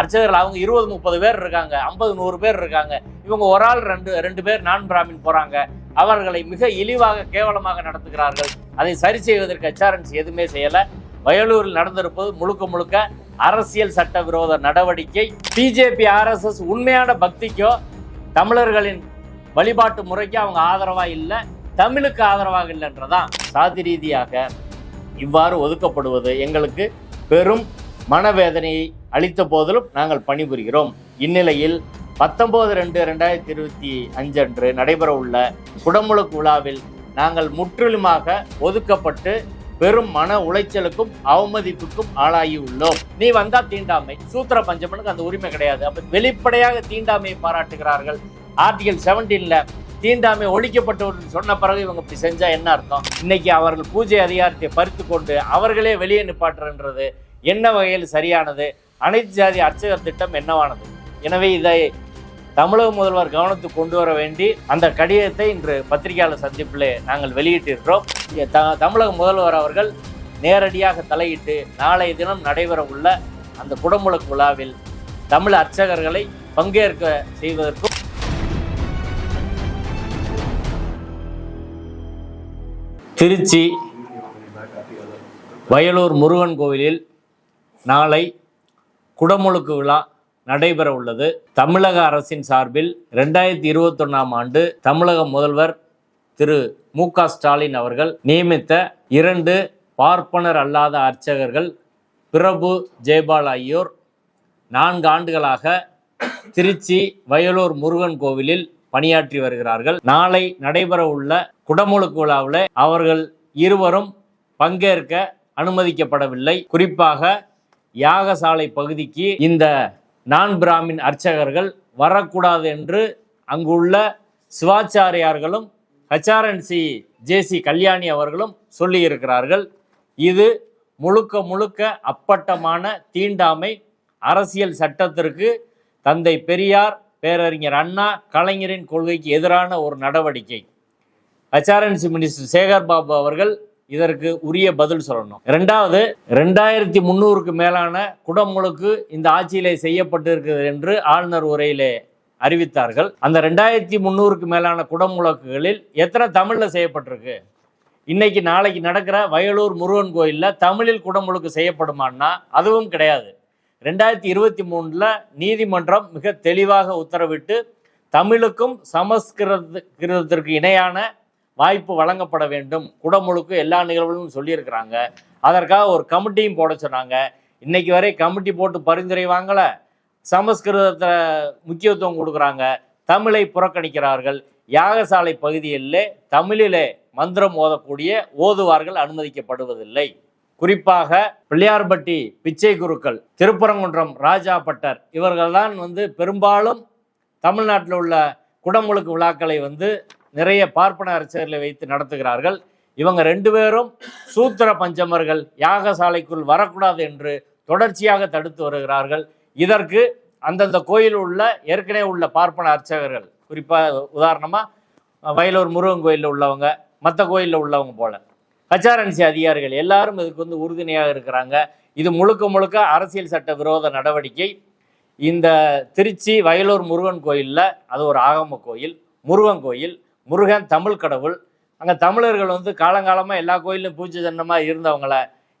அர்ச்சகர்கள் அவங்க இருபது முப்பது பேர் இருக்காங்க ஐம்பது நூறு பேர் இருக்காங்க. இவங்க ஒரு ஆள் ரெண்டு ரெண்டு பேர் நான் பிராமின் போறாங்க. அவர்களை மிக இழிவாக கேவலமாக நடத்துகிறார்கள். அதை சரி செய்வதற்கு எச்ஆர்என்ஸ் எதுவுமே செய்யல. வயலூரில் நடந்திருப்பது முழுக்க முழுக்க அரசியல் சட்டவிரோத நடவடிக்கை. பிஜேபி ஆர்எஸ்எஸ் உண்மையான பக்திக்கோ தமிழர்களின் வழிபாட்டு முறைக்கு அவங்க ஆதரவாக இல்லை. தமிழுக்கு ஆதரவாக இல்லைன்றதான் சாதி ரீதியாக இவ்வாறு ஒதுக்கப்படுவது. எங்களுக்கு பெரும் மனவேதனையை அளித்த போதிலும் நாங்கள் பணிபுரிகிறோம். இந்நிலையில் பத்தொன்பது ரெண்டு ரெண்டாயிரத்தி இருபத்தி அஞ்சு அன்று நடைபெற உள்ள குடமுழுக்கு விழாவில் நாங்கள் முற்றிலுமாக ஒதுக்கப்பட்டு பெரும் மன உளைச்சலுக்கும் அவமதிப்புக்கும் ஆளாகி உள்ளோம் நீ வந்தா தீண்டாமை. சூத்திர பஞ்சமனுக்கு அந்த உரிமை கிடையாது. அப்ப வெளிப்படையாக தீண்டாமையை பாராட்டுகிறார்கள். ஆர்டிகல் செவன்டீன்ல தீண்டாமை ஒழிக்கப்பட்டவர்கள் சொன்ன பிறகு இவங்க இப்படி செஞ்சா என்ன அர்த்தம்? இன்னைக்கு அவர்கள் பூஜை அதிகாரத்தை பறித்து கொண்டு அவர்களே வெளியே நிப்பாட்டுறன்றது என்ன வகையில் சரியானது? அனைத்து ஜாதி அர்ச்சகர் திட்டம் என்னவானது? எனவே இதை தமிழக முதல்வர் கவனத்துக்கு கொண்டு வர வேண்டி அந்த கடிதத்தை இன்று பத்திரிகையாளர் சந்திப்பில் நாங்கள் வெளியிட்டிருக்கிறோம். த- தமிழக முதல்வர் அவர்கள் நேரடியாக தலையிட்டு நாளைய தினம் நடைபெற உள்ள அந்த குடமுழக்கு விழாவில் தமிழ் அர்ச்சகர்களை பங்கேற்க செய்வதற்கும் திருச்சி வயலூர் முருகன் கோவிலில் நாளை குடமுழுக்கு விழா நடைபெற உள்ளது. தமிழக அரசின் சார்பில் ரெண்டாயிரத்தி இருபத்தொன்னாம் ஆண்டு தமிழக முதல்வர் திரு மு க ஸ்டாலின் அவர்கள் நியமித்த இரண்டு பார்ப்பனர் அல்லாத அர்ச்சகர்கள் பிரபு ஜெயபால் ஆகியோர் நான்கு ஆண்டுகளாக திருச்சி வயலூர் முருகன் கோவிலில் பணியாற்றி வருகிறார்கள். நாளை நடைபெற உள்ள குடமுழுக்கு விழாவில் அவர்கள் இருவரும் பங்கேற்க அனுமதிக்கப்படவில்லை. குறிப்பாக யாகசாலை பகுதிக்கு இந்த நான் பிராமின் அர்ச்சகர்கள் வரக்கூடாது என்று அங்குள்ள சிவாச்சாரியார்களும் ஹச்ஆர்என்சி ஜேசி கல்யாணி அவர்களும் சொல்லியிருக்கிறார்கள். இது முழுக்க முழுக்க அப்பட்டமான தீண்டாமை. அரசியல் சட்டத்திற்கு தந்தை பெரியார் பேரறிஞர் அண்ணா கலைஞரின் கொள்கைக்கு எதிரான ஒரு நடவடிக்கை. ஹச்ஆர்என்சி மினிஸ்டர் சேகர் பாபு அவர்கள் இதற்கு உரிய பதில் சொல்லணும். ரெண்டாவது ரெண்டாயிரத்தி முந்நூறுக்கு மேலான குடமுழுக்கு இந்த ஆட்சியிலே செய்யப்பட்டிருக்கிறது என்று ஆளுநர் உரையிலே அறிவித்தார்கள். அந்த ரெண்டாயிரத்தி முந்நூறுக்கு மேலான குடமுழக்குகளில் எத்தனை தமிழில் செய்யப்பட்டிருக்கு? இன்னைக்கு நாளைக்கு நடக்கிற வயலூர் முருகன் கோயிலில் தமிழில் குடமுழுக்கு செய்யப்படுமான்னா அதுவும் கிடையாது. ரெண்டாயிரத்தி இருபத்தி மூணில் நீதிமன்றம் மிக தெளிவாக உத்தரவிட்டு தமிழுக்கும் சமஸ்கிருத கிருதத்திற்கு இணையான வாய்ப்பு வழங்கப்பட வேண்டும். குடமுழுக்கு எல்லா நிகழ்வுகளும் சொல்லியிருக்கிறாங்க. அதற்காக ஒரு கமிட்டியும் போட சொன்னாங்க. இன்னைக்கு வரை கமிட்டி போட்டு பரிந்துரை வாங்கல. சமஸ்கிருதத்தை முக்கியத்துவம் கொடுக்குறாங்க. தமிழை புறக்கணிக்கிறார்கள். யாகசாலை பகுதிகளிலே தமிழிலே மந்திரம் ஓதக்கூடிய ஓதுவார்கள் அனுமதிக்கப்படுவதில்லை. குறிப்பாக பிள்ளையார்பட்டி பிச்சை குருக்கள் திருப்பரங்குன்றம் ராஜா பட்டர் இவர்கள்தான் வந்து பெரும்பாலும் தமிழ்நாட்டில் உள்ள குடமுழுக்கு விழாக்களை வந்து நிறைய பார்ப்பன அர்ச்சகர்களை வைத்து நடத்துகிறார்கள். இவங்க ரெண்டு பேரும் சூத்திர பஞ்சமர்கள் யாகசாலைக்குள் வரக்கூடாது என்று தொடர்ச்சியாக தடுத்து வருகிறார்கள். இதற்கு அந்தந்த கோயில் உள்ள ஏற்கனவே உள்ள பார்ப்பன அர்ச்சகர்கள் குறிப்பாக உதாரணமாக வயலூர் முருகன் கோயிலில் உள்ளவங்க மற்ற கோயிலில் உள்ளவங்க போல. ஹச்ஆர்என்சி அதிகாரிகள் எல்லாரும் இதுக்கு வந்து உறுதுணையாக இருக்கிறாங்க. இது முழுக்க முழுக்க அரசியல் சட்ட விரோத நடவடிக்கை. இந்த திருச்சி வயலூர் முருகன் கோயிலில் அது ஒரு ஆகம கோயில் முருகன் கோயில். முருகன் தமிழ் கடவுள். அங்கே தமிழர்கள் வந்து காலங்காலமாக எல்லா கோயிலும் பூஜை தன்னமாக இருந்தவங்கள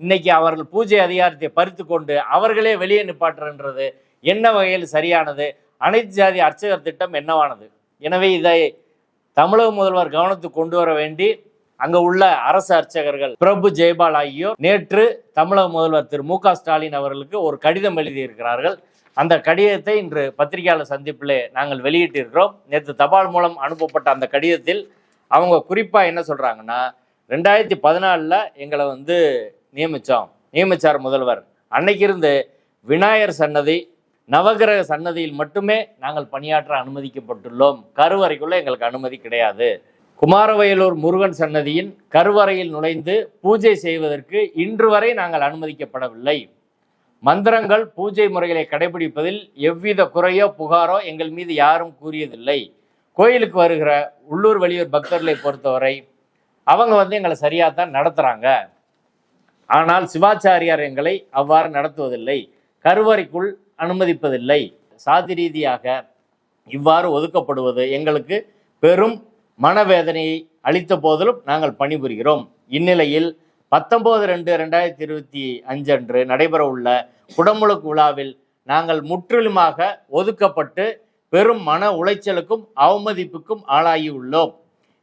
இன்னைக்கு அவர்கள் பூஜை அதிகாரத்தை பறித்து கொண்டு அவர்களே வெளியே நிப்பாட்டுறன்றது என்ன வகையில் சரியானது? அனைத்து ஜாதி அர்ச்சகர் திட்டம் என்னவானது? எனவே இதை தமிழக முதல்வர் கவனத்துக்கு கொண்டு வர வேண்டி அங்கே உள்ள அரசு அர்ச்சகர்கள் பிரபு ஜெயபால் ஆகியோர் நேற்று தமிழக முதல்வர் திரு மு க ஸ்டாலின் அவர்களுக்கு ஒரு கடிதம் எழுதியிருக்கிறார்கள். அந்த கடிதத்தை இன்று பத்திரிகையாளர் சந்திப்பிலே நாங்கள் வெளியிட்டிருக்கிறோம். நேற்று தபால் மூலம் அனுப்பப்பட்ட அந்த கடிதத்தில் அவங்க குறிப்பாக என்ன சொல்கிறாங்கன்னா ரெண்டாயிரத்தி பதினாலில் எங்களை வந்து நியமித்தோம் நியமிச்சார் முதல்வர். அன்னைக்கு இருந்து விநாயகர் சன்னதி நவகிரக சன்னதியில் மட்டுமே நாங்கள் பணியாற்ற அனுமதிக்கப்பட்டுள்ளோம். கருவறைக்குள்ளே எங்களுக்கு அனுமதி கிடையாது. குமாரவயலூர் முருகன் சன்னதியின் கருவறையில் நுழைந்து பூஜை செய்வதற்கு இன்று வரை நாங்கள் அனுமதிக்கப்படவில்லை. மந்திரங்கள் பூஜை முறைகளை கடைபிடிப்பதில் எவ்வித குறையோ புகாரோ எங்கள் மீது யாரும் கூறியதில்லை. கோயிலுக்கு வருகிற உள்ளூர் வெளியூர் பக்தர்களை பொறுத்தவரை அவங்க வந்து எங்களை சரியாக தான் நடத்துகிறாங்க ஆனால் சிவாச்சாரியார் எங்களை அவ்வாறு நடத்துவதில்லை. கருவறைக்குள் அனுமதிப்பதில்லை. சாதி ரீதியாக இவ்வாறு ஒதுக்கப்படுவது எங்களுக்கு பெரும் மனவேதனையை அளித்த போதிலும் நாங்கள் பணிபுரிகிறோம். இந்நிலையில் பத்தொம்போது ரெண்டு ரெண்டாயிரத்தி இருபத்தி அஞ்சு அன்று நடைபெறவுள்ள குடமுழுக்கு விழாவில் நாங்கள் முற்றிலுமாக ஒதுக்கப்பட்டு பெரும் மன உளைச்சலுக்கும் அவமதிப்புக்கும் ஆளாகியுள்ளோம்.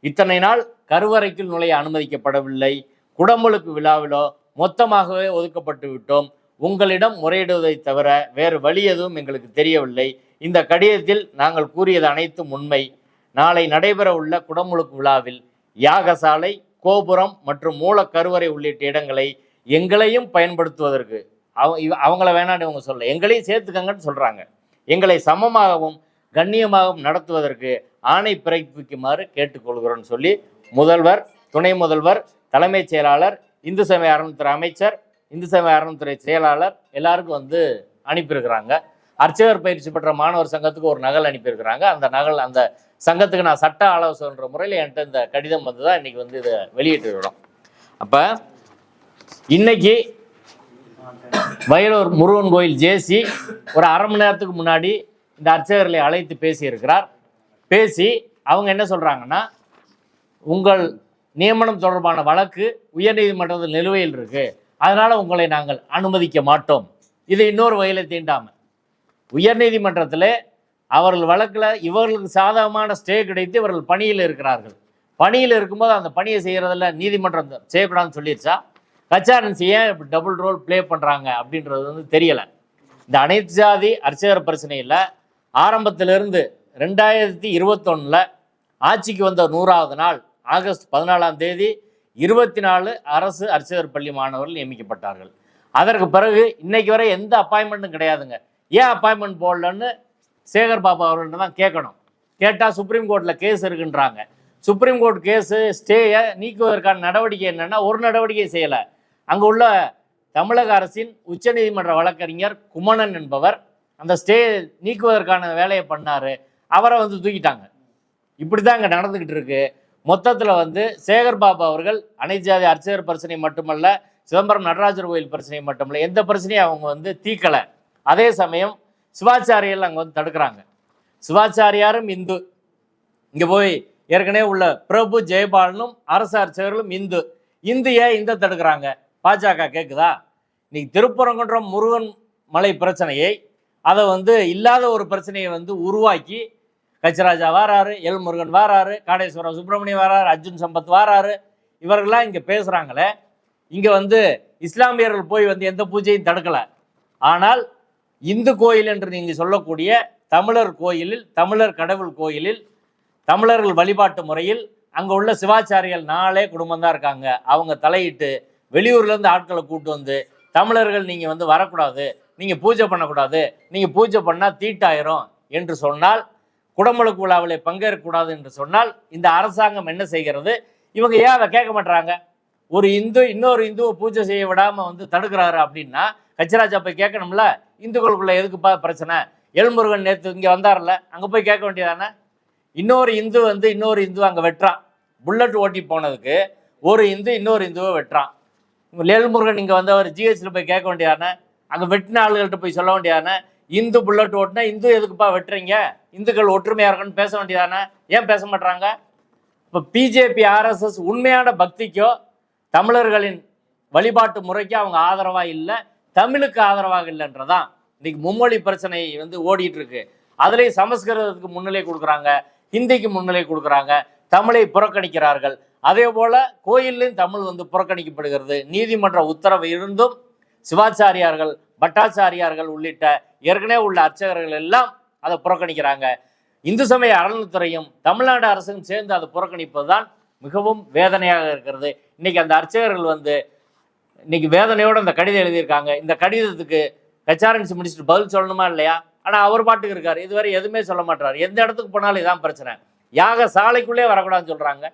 இத்தனை நாள் கருவறைக்குள் நுழைய அனுமதிக்கப்படவில்லை. குடமுழுக்கு விழாவிலோ மொத்தமாகவே ஒதுக்கப்பட்டு விட்டோம். உங்களிடம் முறையிடுவதை தவிர வேறு வழி எதுவும் எங்களுக்கு தெரியவில்லை. இந்த கடிதத்தில் நாங்கள் கூறியது அனைத்தும் உண்மை. நாளை நடைபெற உள்ள குடமுழுக்கு விழாவில் யாகசாலை கோபுரம் மற்றும் மூல கருவறை உள்ளிட்ட இடங்களை எங்களையும் பயன்படுத்துவதற்கு அவ அவங்கள வேணான்னு இவங்க சொல்ல எங்களையும் சேர்த்துக்கங்கன்னு சொல்கிறாங்க எங்களை சமமாகவும் கண்ணியமாகவும் நடத்துவதற்கு ஆணை பிறப்பிக்குமாறு கேட்டுக்கொள்கிறோம்னு சொல்லி முதல்வர் துணை முதல்வர் தலைமைச் செயலாளர் இந்து சமய அறநிலைத்துறை அமைச்சர் இந்து சமய அறநிலைத்துறை செயலாளர் எல்லாருக்கும் வந்து அனுப்பியிருக்கிறாங்க. அர்ச்சகர் பயிற்சி பெற்ற மாணவர் சங்கத்துக்கு ஒரு நகல் அனுப்பியிருக்கிறாங்க. அந்த நகல் அந்த சங்கத்துக்கு நான் சட்ட ஆலோசனைன்ற முறையில் என்கிட்ட இந்த கடிதம் வந்து தான் இன்னைக்கு வந்து இதை வெளியிட்டிருக்கிறோம். அப்போ இன்னைக்கு வயலூர் முருகன் கோயில் ஜேசி ஒரு அரை மணி நேரத்துக்கு முன்னாடி இந்த அர்ச்சகர்களை அழைத்து பேசியிருக்கிறார். பேசி அவங்க என்ன சொல்கிறாங்கன்னா உங்கள் நியமனம் தொடர்பான வழக்கு உயர்நீதிமன்றத்தில் நிலுவையில் இருக்குது அதனால் உங்களை நாங்கள் அனுமதிக்க மாட்டோம். இது இன்னொரு வயலை தீண்டாமல் உயர்நீதிமன்றத்தில் அவர்கள் வழக்கில் இவர்களுக்கு சாதகமான ஸ்டே கிடைத்து இவர்கள் பணியில் இருக்கிறார்கள். பணியில் இருக்கும்போது அந்த பணியை செய்கிறதில் நீதிமன்றம் செய்யக்கூடாதுன்னு சொல்லிடுச்சா கச்சாரன்சி ஏன் இப்படி டபுள் ரோல் ப்ளே பண்ணுறாங்க அப்படின்றது வந்து தெரியலை. இந்த அனைத்து ஜாதி அர்ச்சகர் பிரச்சனையில் ஆரம்பத்திலிருந்து ரெண்டாயிரத்தி இருபத்தொன்னில் ஆட்சிக்கு வந்த நூறாவது நாள் ஆகஸ்ட் பதினாலாம் தேதி இருபத்தி நாலு அரசு அர்ச்சகர் பள்ளி மாணவர்கள் நியமிக்கப்பட்டார்கள். அதற்கு பிறகு இன்னைக்கு வரை எந்த அப்பாயின்மெண்ட்டும் கிடையாதுங்க. ஏன் அப்பாயின்மெண்ட் போடலன்னு சேகர் பாபா அவர்கிட்ட தான் கேட்கணும். கேட்டால் சுப்ரீம் கோர்ட்டில் கேஸ் இருக்குன்றாங்க. சுப்ரீம் கோர்ட் கேஸு ஸ்டேயை நீக்குவதற்கான நடவடிக்கை என்னென்னா ஒரு நடவடிக்கை செய்யலை. அங்கே உள்ள தமிழக அரசின் உச்சநீதிமன்ற வழக்கறிஞர் குமணன் என்பவர் அந்த ஸ்டே நீக்குவதற்கான வேலையை பண்ணார். அவரை வந்து தூக்கிட்டாங்க. இப்படி தான் இங்கே நடந்துக்கிட்டு இருக்கு. மொத்தத்தில் வந்து சேகர் பாபு அவர்கள் அனைத்து ஜாதி அர்ச்சகர் பிரச்சனை மட்டுமல்ல சிதம்பரம் நடராஜர் கோயில் பிரச்சனை மட்டுமல்ல எந்த பிரச்சனையும் அவங்க வந்து தீக்கலை அதே சமயம் சிவாச்சாரியர்கள் அங்கே வந்து தடுக்கிறாங்க. சிவாச்சாரியாரும் இந்து. இங்கே போய் ஏற்கனவே உள்ள பிரபு ஜெயபாலனும் அரசு அர்ச்சகர்களும் இந்து. இந்து ஏன் இந்த தடுக்கிறாங்க? பாஜக கேட்குதா இன்னைக்கு திருப்பரங்குன்றம் முருகன் மலை பிரச்சனையை அதை வந்து இல்லாத ஒரு பிரச்சனையை வந்து உருவாக்கி கச்சராஜா வாராரு எல் முருகன் வாராரு காடேஸ்வரம் சுப்பிரமணியம் வாராரு அர்ஜுன் சம்பத் வாராரு. இவர்கள்லாம் இங்கே பேசுகிறாங்களே இங்கே வந்து இஸ்லாமியர்கள் போய் வந்து எந்த பூஜையும் தடுக்கலை. ஆனால் இந்து கோயில் என்று நீங்கள் சொல்லக்கூடிய தமிழர் கோயிலில் தமிழர் கடவுள் கோயிலில் தமிழர்கள் வழிபாட்டு முறையில் அங்கே உள்ள சிவாச்சாரிகள் நாளே குடும்பம் தான் இருக்காங்க. அவங்க தலையிட்டு வெளியூர்லேருந்து ஆட்களை கூட்டு வந்து தமிழர்கள் நீங்கள் வந்து வரக்கூடாது நீங்கள் பூஜை பண்ணக்கூடாது நீங்கள் பூஜை பண்ணால் தீட்டாயிரும் என்று சொன்னால் குடமுழுக்கு விழாவில் பங்கேற்கக்கூடாது என்று சொன்னால் இந்த அரசாங்கம் என்ன செய்கிறது? இவங்க ஏன் அதை கேட்க மாட்டுறாங்க ஒரு இந்து இன்னொரு இந்துவை பூஜை செய்ய விடாமல் வந்து தடுக்கிறாரு அப்படின்னா கச்சிராஜா போய் கேட்கணும்ல? இந்துக்களுக்குள்ள எதுக்குப்பா பிரச்சனை? எல்முருகன் நேற்று இங்கே வந்தார்ல அங்கே போய் கேட்க வேண்டியதானே? இன்னொரு இந்து வந்து இன்னொரு இந்து அங்கே வெட்டுறான். புல்லட் ஓட்டி போனதுக்கு ஒரு இந்து இன்னொரு இந்துவை வெட்டுறான். லேல்முருகன் இங்கே வந்தவர் ஜிஹெச்சில் போய் கேட்க வேண்டியதானே? அங்கே வெட்டின ஆளுகள்கிட்ட போய் சொல்ல வேண்டியதானே? இந்து புல்லட் ஓட்டுனா இந்து எதுக்குப்பா வெட்டுறீங்க? இந்துக்கள் ஒற்றுமையாக இருக்குன்னு பேச வேண்டியதானே? ஏன் பேச மாட்டாங்க இப்போ பிஜேபி ஆர்எஸ்எஸ் உண்மையான பக்திக்கோ தமிழர்களின் வழிபாட்டு முறைக்கு அவங்க ஆதரவாக இல்லை தமிழுக்கு ஆதரவாக இல்லைன்றதான் இன்னைக்கு மும்மொழி பிரச்சனை வந்து ஓடிட்டு இருக்கு. அதுலேயும் சமஸ்கிருதத்துக்கு முன்னிலை கொடுக்குறாங்க ஹிந்திக்கு முன்னிலை கொடுக்குறாங்க தமிழை புறக்கணிக்கிறார்கள். அதே போல கோயில்லையும் தமிழ் வந்து புறக்கணிக்கப்படுகிறது. நீதிமன்ற உத்தரவு இருந்தும் சிவாச்சாரியார்கள் பட்டாச்சாரியார்கள் உள்ளிட்ட ஏற்கனவே உள்ள அர்ச்சகர்கள் எல்லாம் அதை புறக்கணிக்கிறாங்க. இந்து சமய அறநிலைத்துறையும் தமிழ்நாடு அரசும் சேர்ந்து அதை புறக்கணிப்பது தான் மிகவும் வேதனையாக இருக்கிறது. இன்னைக்கு அந்த அர்ச்சகர்கள் வந்து இன்னைக்கு வேதனையோட அந்த கடிதம் எழுதியிருக்காங்க. இந்த கடிதத்துக்கு கச்சாரன்சி முடிச்சுட்டு பதில் சொல்லணுமா இல்லையா? ஆனால் அவர் பாட்டுக்கு இருக்காரு. இதுவரை எதுவுமே சொல்ல மாட்டார். எந்த இடத்துக்கு போனாலும் இதான் பிரச்சனை. யாக சாலைக்குள்ளே வரக்கூடாதுன்னு சொல்றாங்க.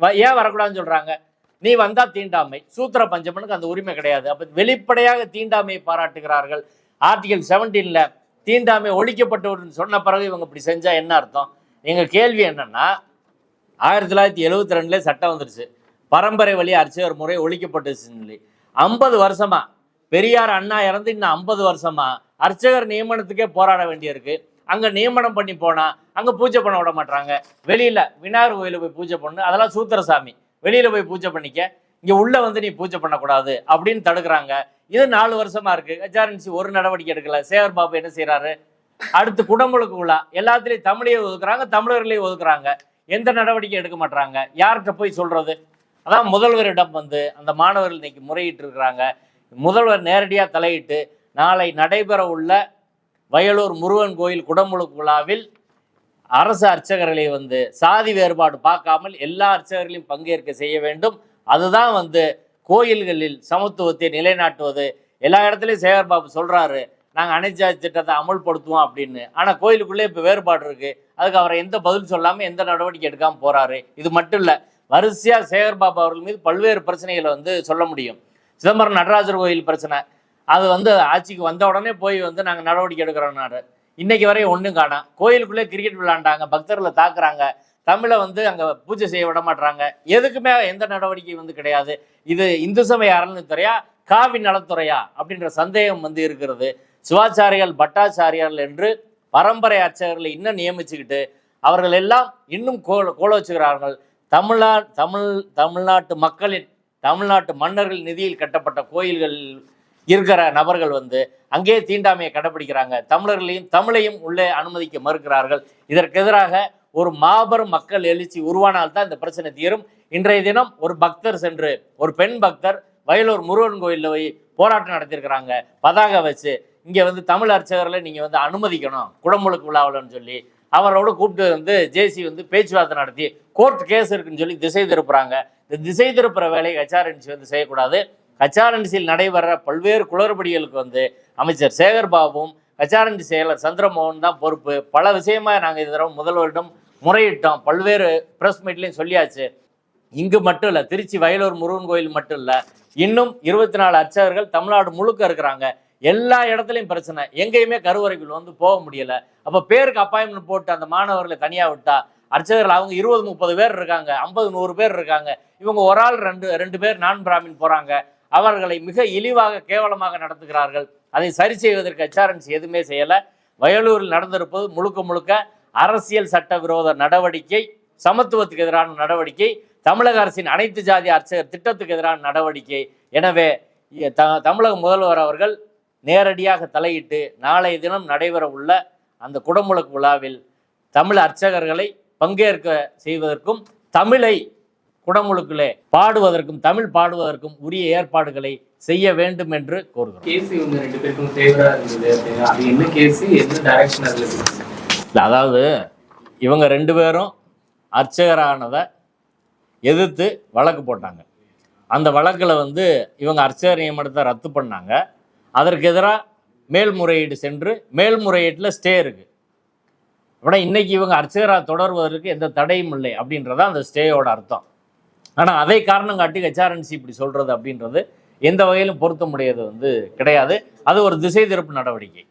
வ- ஏன் வரக்கூடாதுன்னு சொல்றாங்க? நீ வந்தா தீண்டாமை. சூத்திர பஞ்சமனுக்கு அந்த உரிமை கிடையாது. அப்ப வெளிப்படையாக தீண்டாமையை பாராட்டுகிறார்கள். ஆர்டிகல் செவன்டீன்ல தீண்டாமை ஒழிக்கப்பட்டவர்னு சொன்ன பிறகு இவங்க இப்படி செஞ்சா என்ன அர்த்தம்? எங்க கேள்வி என்னன்னா ஆயிரத்தி தொள்ளாயிரத்தி எழுபத்தி ரெண்டுல சட்டம் வந்துருச்சு. பரம்பரை வழி அர்ச்சகர் முறை ஒழிக்கப்பட்டுச்சுன்னு சொல்லி. ஐம்பது வருஷமா பெரியார் அண்ணா இறந்து இன்னும் ஐம்பது வருஷமா அர்ச்சகர் நியமனத்துக்கே போராட வேண்டியிருக்கு. அங்க நியமனம் பண்ணி போனா அங்க பூஜை பண்ண விட மாட்டாங்க வெளியில விநாயகர் கோயில போய் பூஜை பண்ணு அதெல்லாம் சூத்திரசாமி. வெளியில போய் பூஜை பண்ணிக்க. இங்க உள்ள வந்து நீ பூஜை பண்ணக்கூடாது அப்படின்னு தடுக்கிறாங்க. இது நாலு வருஷமா இருக்கு. ஹெச்ஆர்என்சி ஒரு நடவடிக்கை எடுக்கல. சேகர் பாபு என்ன செய்யறாரு அடுத்து குடமுழுக்கு விழா எல்லாத்துலயும் தமிழையும் ஒதுக்குறாங்க தமிழர்களையும் ஒதுக்குறாங்க. எந்த நடவடிக்கை எடுக்க மாட்டாங்க யார்கிட்ட போய் சொல்றது? அதான் முதல்வரிடம் வந்து அந்த மாணவர்கள் இன்னைக்கு முறையிட்டு இருக்கிறாங்க முதல்வர் நேரடியாக தலையிட்டு நாளை நடைபெற உள்ள வயலூர் முருகன் கோயில் குடமுழுக்கு விழாவில் அரசு அர்ச்சகர்களை வந்து சாதி வேறுபாடு பார்க்காமல் எல்லா அர்ச்சகர்களையும் பங்கேற்க செய்ய வேண்டும். அதுதான் வந்து கோயில்களில் சமத்துவத்தை நிலைநாட்டுவது. எல்லா இடத்துலையும் சேகர் பாபு சொல்றாரு நாங்கள் அனைத்து திட்டத்தை அமல்படுத்துவோம் அப்படின்னு. ஆனால் கோயிலுக்குள்ளே இப்போ வேறுபாடு இருக்கு. அதுக்கு அவரை எந்த பதில் சொல்லாமல் எந்த நடவடிக்கை எடுக்காமல் போறாரு? இது மட்டும் இல்லை வரிசையாக சேகர்பாபு அவர்கள் மீது பல்வேறு பிரச்சனைகளை வந்து சொல்ல முடியும். சிதம்பரம் நடராஜர் கோயில் பிரச்சனை. அது வந்து ஆட்சிக்கு வந்த உடனே போய் வந்து நாங்கள் நடவடிக்கை எடுக்கிறோம்னாரு இன்னைக்கு வரையும் ஒன்றும் காணோம் கோயிலுக்குள்ளே கிரிக்கெட் விளாண்டாங்க பக்தர்களை தாக்குறாங்க. தமிழை வந்து அங்கே பூஜை செய்ய விட மாட்டாங்க எதுக்குமே எந்த நடவடிக்கையும் வந்து கிடையாது. இது இந்து சமய அறநிலைத்துறையா காவி நலத்துறையா அப்படின்ற சந்தேகம் வந்து இருக்கிறது. சிவாச்சாரியர்கள் பட்டாச்சாரியார்கள் என்று பரம்பரை அர்ச்சகர்களை இன்னும் நியமிச்சுக்கிட்டு அவர்கள் எல்லாம் இன்னும் கோல கோல வச்சுக்கிறார்கள் தமிழ்நா தமிழ் தமிழ்நாட்டு மக்களின் தமிழ்நாட்டு மன்னர்கள் நிதியில் கட்டப்பட்ட கோயில்கள் இருக்கிற நபர்கள் வந்து அங்கேயே தீண்டாமையை கடைபிடிக்கிறாங்க தமிழர்களையும் தமிழையும் உள்ளே அனுமதிக்க மறுக்கிறார்கள். இதற்கு எதிராக ஒரு மாபெரும் மக்கள் எழுச்சி உருவானால்தான் இந்த பிரச்சனை தீரும். இன்றைய தினம் ஒரு பக்தர் சென்று ஒரு பெண் பக்தர் வயலூர் முருகன் கோயிலில் போய் போராட்டம் நடத்தியிருக்கிறாங்க. பதாகை வச்சு இங்கே வந்து தமிழ் அர்ச்சகர்களை நீங்கள் வந்து அனுமதிக்கணும். குடமுழுக்கு விழாவில்னு சொல்லி அவரோட கூப்பிட்டு வந்து ஜேசி வந்து பேச்சுவார்த்தை நடத்தி கோர்ட் கேஸ் இருக்குன்னு சொல்லி திசை திருப்புறாங்க. இந்த திசை திருப்புற வேலையை ஹெச்ஆர்என்சி வந்து செய்யக்கூடாது. ஹெச்ஆர்என்சியில் நடைபெற பல்வேறு குளறுபடிகளுக்கு வந்து அமைச்சர் சேகர் பாபுவும் ஹெச்ஆர்என்சி செயலர் சந்திரமோகன் தான் பொறுப்பு. பல விஷயமா நாங்கள் இது தடவை முதல்வரிடம் முறையிட்டோம். பல்வேறு ப்ரெஸ் மீட்லையும் சொல்லியாச்சு. இங்கு மட்டும் இல்லை திருச்சி வயலூர் முருகன் கோயில் மட்டும் இல்லை இன்னும் இருபத்தி நாலு அர்ச்சகர்கள் தமிழ்நாடு முழுக்க இருக்கிறாங்க. எல்லா இடத்துலையும் பிரச்சனை. எங்கேயுமே கருவறைக்குள் வந்து போக முடியல. அப்போ பேருக்கு அப்பாயின்மெண்ட் போட்டு அந்த மாணவர்களை தனியாக விட்டா அர்ச்சகர்கள் அவங்க இருபது முப்பது பேர் இருக்காங்க ஐம்பது நூறு பேர் இருக்காங்க. இவங்க ஒரு ஆள் ரெண்டு ரெண்டு பேர் நான் பிராமின் போகிறாங்க அவர்களை மிக இழிவாக கேவலமாக நடத்துகிறார்கள். அதை சரி செய்வதற்கு எச்ஆர்என்சி எதுவுமே செய்யலை. வயலூரில் நடந்திருப்பது முழுக்க முழுக்க அரசியல் சட்ட விரோத நடவடிக்கை சமத்துவத்துக்கு எதிரான நடவடிக்கை தமிழக அரசின் அனைத்து ஜாதி அர்ச்சகர் திட்டத்துக்கு எதிரான நடவடிக்கை. எனவே த- தமிழக முதல்வர் அவர்கள் நேரடியாக தலையிட்டு நாளைய தினம் நடைபெற உள்ள அந்த குடமுழுக்கு விழாவில் தமிழ் அர்ச்சகர்களை பங்கேற்க செய்வதற்கும் தமிழை குடமுழுக்கிலே பாடுவதற்கும் தமிழ் பாடுவதற்கும் உரிய ஏற்பாடுகளை செய்ய வேண்டும் என்று கோருகிறோம். அதாவது இவங்க ரெண்டு பேரும் அர்ச்சகரானதை எதிர்த்து வழக்கு போட்டாங்க. அந்த வழக்கில் வந்து இவங்க அர்ச்சகர் நியமனத்தை ரத்து பண்ணாங்க. அதற்கு எதிராக மேல்முறையீடு சென்று மேல்முறையீட்டில் ஸ்டே இருக்கு. அப்படின்னா இன்றைக்கி இவங்க அர்ச்சகராக தொடர்வதற்கு எந்த தடையும் இல்லை அப்படின்றத அந்த ஸ்டேயோட அர்த்தம். ஆனால் அதை காரணம் காட்டி ஹெச்ஆர்என்சி இப்படி சொல்கிறது அப்படின்றது எந்த வகையிலும் பொருத்த முடியாது வந்து கிடையாது. அது ஒரு திசை திருப்பு நடவடிக்கை.